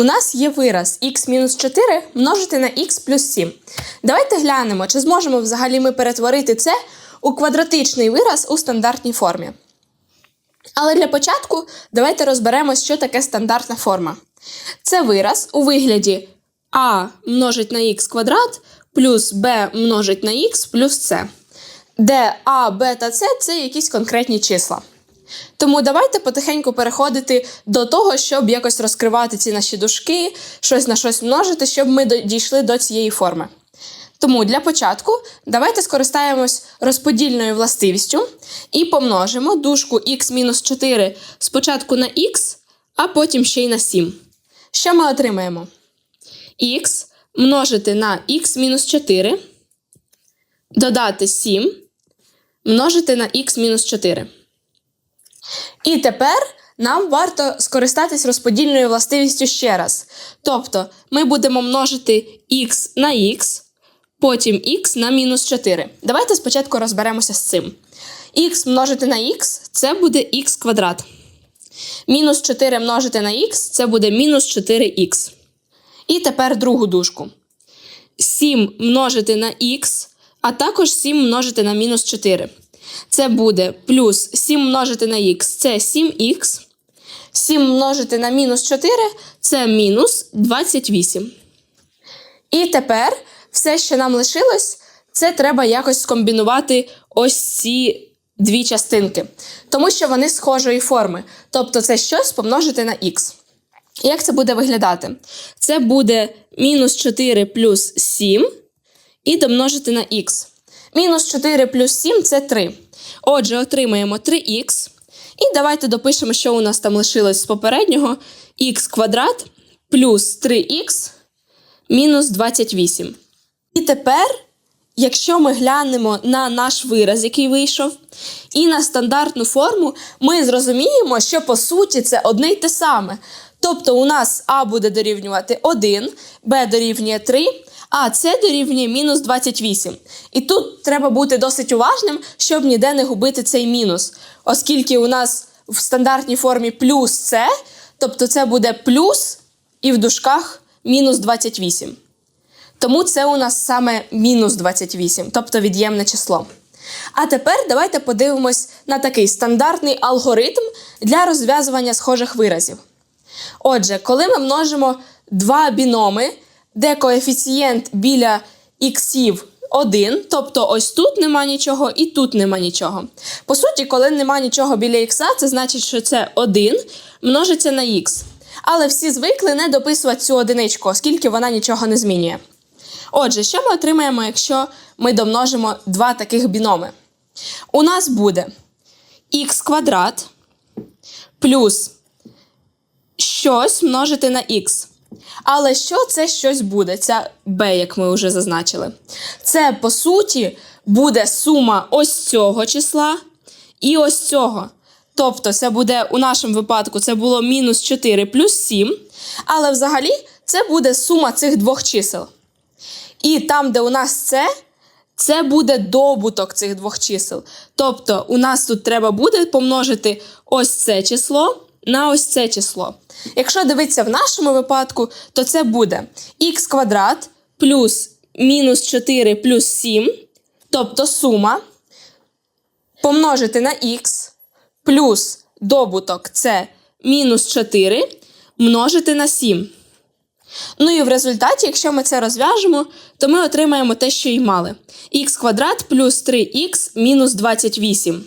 У нас є вираз х-4 множити на х плюс 7. Давайте глянемо, чи зможемо взагалі ми перетворити це у квадратичний вираз у стандартній формі. Але для початку давайте розберемось, що таке стандартна форма. Це вираз у вигляді а множить на х квадрат плюс b множить на х плюс c, де а, b та c це якісь конкретні числа. Тому давайте потихеньку переходити до того, щоб якось розкривати ці наші дужки, щось на щось множити, щоб ми дійшли до цієї форми. Тому для початку давайте скористаємось розподільною властивістю і помножимо дужку х-4 спочатку на х, а потім ще й на 7. Що ми отримаємо? х множити на х-4, додати 7, множити на х-4. І тепер нам варто скористатись розподільною властивістю ще раз. Тобто ми будемо множити х на х, потім х на мінус 4. Давайте спочатку розберемося з цим. х множити на х це буде х квадрат. Мінус 4 множити на х це буде мінус 4х. І тепер другу дужку. 7 множити на х, а також 7 множити на мінус 4. Це буде плюс 7 множити на х це 7х. 7 множити на мінус 4 це мінус 28. І тепер все, що нам лишилось, це треба якось скомбінувати ось ці дві частинки, тому що вони схожої форми. Тобто це щось помножити на х. Як це буде виглядати? Це буде мінус 4 плюс 7 і домножити на х. Мінус 4 плюс 7 це 3. Отже, отримаємо 3х. І давайте допишемо, що у нас там лишилось з попереднього. х квадрат плюс 3х мінус 28. І тепер, якщо ми глянемо на наш вираз, який вийшов, і на стандартну форму, ми зрозуміємо, що по суті це одне й те саме. Тобто у нас А буде дорівнювати 1, Б дорівнює 3, а С дорівнює мінус 28. І тут треба бути досить уважним, щоб ніде не губити цей мінус, оскільки у нас в стандартній формі плюс С, тобто це буде плюс і в дужках мінус 28. Тому це у нас саме мінус 28, тобто від'ємне число. А тепер давайте подивимось на такий стандартний алгоритм для розв'язування схожих виразів. Отже, коли ми множимо два біноми, де коефіцієнт біля іксів 1, тобто ось тут нема нічого і тут нема нічого. По суті, коли нема нічого біля ікса, це значить, що це 1 множиться на х. Але всі звикли не дописувати цю одиничку, оскільки вона нічого не змінює. Отже, що ми отримаємо, якщо ми домножимо два таких біноми? У нас буде х квадрат плюс щось множити на х. Але що це щось буде? Це b, як ми вже зазначили. Це, по суті, буде сума ось цього числа і ось цього. Тобто, це буде у нашому випадку це було мінус 4 плюс 7. Але взагалі це буде сума цих двох чисел. І там, де у нас це, це буде добуток цих двох чисел. Тобто, у нас тут треба буде помножити ось це число на ось це число. Якщо дивитися в нашому випадку, то це буде х квадрат плюс мінус 4 плюс 7, тобто сума, помножити на х плюс добуток це мінус 4 множити на 7. Ну і в результаті, якщо ми це розв'яжемо, то ми отримаємо те, що й мали. х квадрат плюс 3х мінус 28.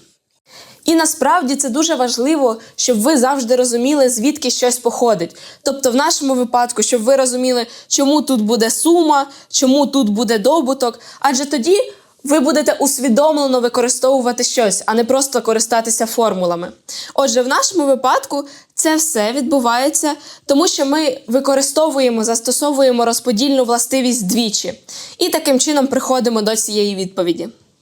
І насправді це дуже важливо, щоб ви завжди розуміли, звідки щось походить. Тобто, в нашому випадку, щоб ви розуміли, чому тут буде сума, чому тут буде добуток, адже тоді ви будете усвідомлено використовувати щось, а не просто користатися формулами. Отже, в нашому випадку це все відбувається, тому що ми використовуємо, застосовуємо розподільну властивість двічі, і таким чином приходимо до цієї відповіді.